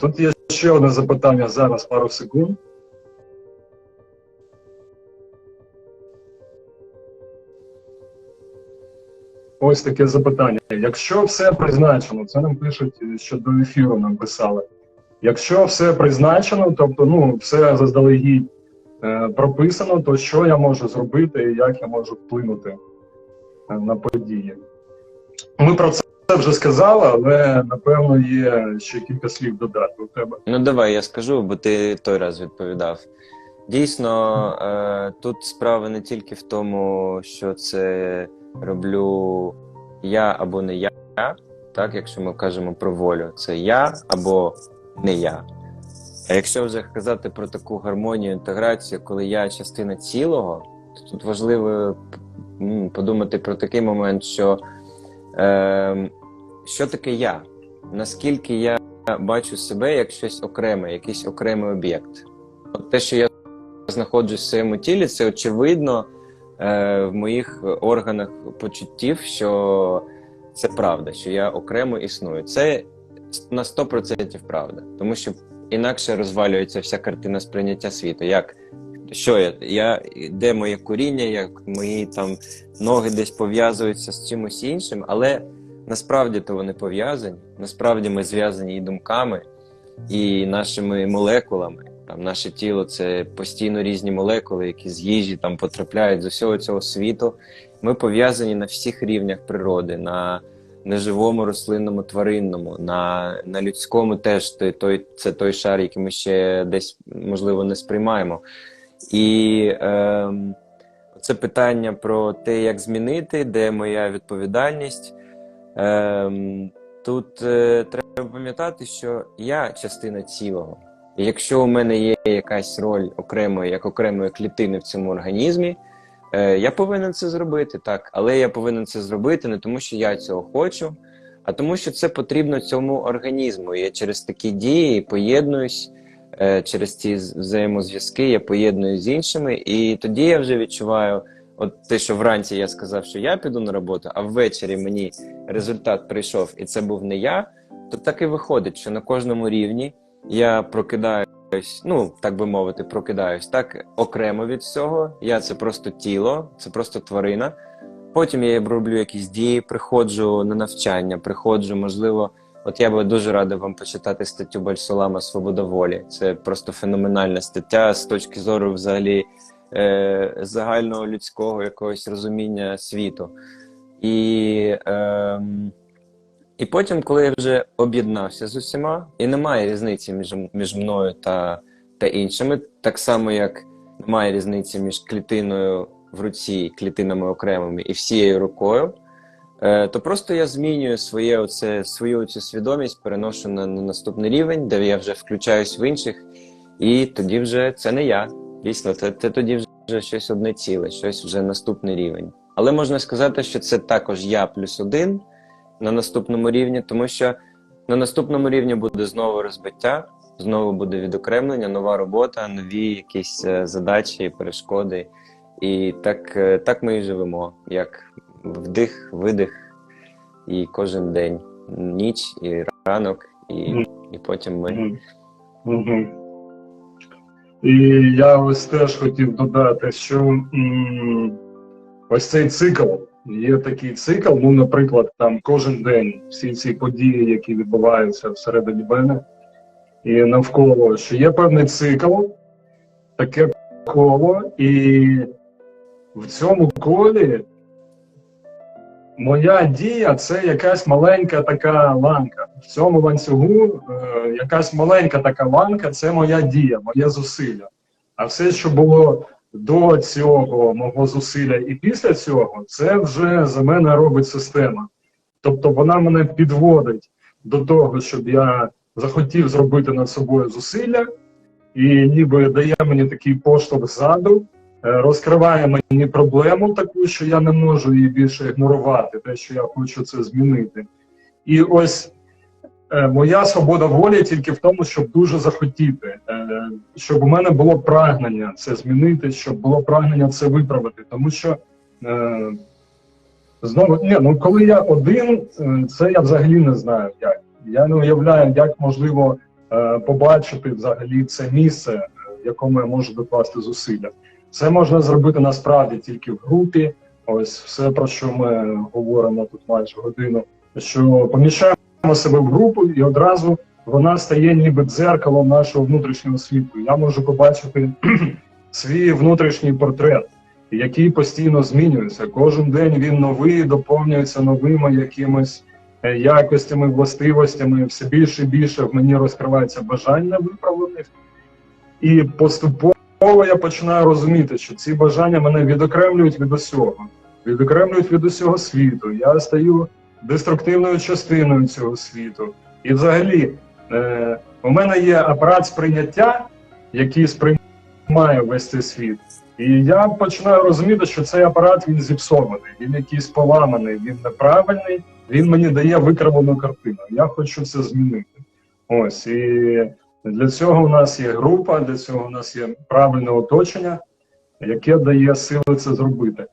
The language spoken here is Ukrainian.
Тут є ще одне запитання зараз, пару секунд. Ось таке запитання. Якщо все призначено, це нам пишуть, що до ефіру нам писали. Якщо все призначено, тобто ну, все заздалегідь е, прописано, то що я можу зробити і як я можу вплинути е, на події? Ми про це вже сказали, але напевно є ще кілька слів додати у тебе. Ну давай я скажу, бо ти той раз відповідав. Дійсно, е, тут справа не тільки в тому, що це роблю я або не я, так, якщо ми кажемо про волю, це я або не я. А якщо вже казати про таку гармонію, інтеграцію, коли я частина цілого, то тут важливо подумати про такий момент, що е, що таке я? Наскільки я бачу себе як щось окреме, якийсь окремий об'єкт. Те, що я знаходжусь в своєму тілі, це очевидно е, в моїх органах почуттів, що це правда, що я окремо існую. Це на 100% правда, тому що інакше розвалюється вся картина сприйняття світу. Як що я? я де моє коріння, як мої там ноги десь пов'язуються з чимось іншим, але насправді то вони пов'язані. Насправді ми зв'язані і думками, і нашими молекулами. Там наше тіло це постійно різні молекули, які з їжі там потрапляють з усього цього світу. Ми пов'язані на всіх рівнях природи, на неживому, рослинному, тваринному, на на людському теж той, це той шар, який ми ще десь можливо не сприймаємо. І е, це питання про те, як змінити, де моя відповідальність. Е, тут е, треба пам'ятати, що я частина цілого. І якщо у мене є якась роль окремої, як окремої клітини в цьому організмі, е, я повинен це зробити, так. Але я повинен це зробити не тому, що я цього хочу, а тому, що це потрібно цьому організму. Я через такі дії поєднуюсь, е, через ці взаємозв'язки я поєднуюсь з іншими, і тоді я вже відчуваю. От те, що вранці я сказав, що я піду на роботу, а ввечері мені результат прийшов, і це був не я, то так і виходить, що на кожному рівні я прокидаюсь, ну так би мовити, прокидаюсь так окремо від всього. Я це просто тіло, це просто тварина. Потім я роблю якісь дії, приходжу на навчання, приходжу, можливо, от я би дуже радий вам почитати статтю Бальсолама Свобода волі. Це просто феноменальна стаття з точки зору взагалі е, загального людського якогось розуміння світу. І е, і потім, коли я вже об'єднався з усіма, і немає різниці між між мною та та іншими, так само як немає різниці між клітиною в руці, клітинами окремими і всією рукою, е, то просто я змінюю своє оце, свою цю свідомість, переношу на, на наступний рівень, де я вже включаюсь в інших, і тоді вже це не я. Дійсно, це, це тоді вже щось одне ціле, щось вже наступний рівень. Але можна сказати, що це також я плюс один на наступному рівні, тому що на наступному рівні буде знову розбиття, знову буде відокремлення, нова робота, нові якісь е, задачі, перешкоди. І так, е, так ми і живемо, як вдих, видих, і кожен день, ніч, і ранок, і, і потім ми. Угу. І я ось теж хотів додати, що ось цей цикл. Є такий цикл, ну, наприклад, там кожен день всі ці події, які відбуваються всередині мене і навколо, що є певний цикл, таке коло, і в цьому колі моя дія це якась маленька така ланка. В цьому ланцюгу е, якась маленька така ланка це моя дія, моє зусилля. А все, що було до цього мого зусилля і після цього, це вже за мене робить система. Тобто вона мене підводить до того, щоб я захотів зробити над собою зусилля, і ніби дає мені такий поштовх ззаду, розкриває мені проблему таку, що я не можу її більше ігнорувати, те, що я хочу це змінити. І ось Е, Моя свобода волі тільки в тому, щоб дуже захотіти, е, щоб у мене було прагнення це змінити, щоб було прагнення це виправити. Тому що е, знову ні, ну коли я один, це я взагалі не знаю як. Я не уявляю, як можливо е, побачити взагалі це місце, е, в якому я можу докласти зусилля. Це можна зробити насправді тільки в групі. Ось все про що ми говоримо тут майже годину. Що поміщаємо себе в групу, і одразу вона стає ніби дзеркалом нашого внутрішнього світу. Я можу побачити свій внутрішній портрет, який постійно змінюється. Кожен день він новий, доповнюється новими якимось е, якостями, властивостями. Все більше і більше в мені розкривається бажання виправлених. І поступово я починаю розуміти, що ці бажання мене відокремлюють від усього, відокремлюють від усього світу. Я стаю деструктивною частиною цього світу. І взагалі, е, у мене є апарат сприйняття, який сприймає весь цей світ. І я починаю розуміти, що цей апарат він зіпсований, він якийсь поламаний, він неправильний, він мені дає викривлену картину. Я хочу це змінити. Ось і для цього у нас є група, для цього у нас є правильне оточення, яке дає сили це зробити.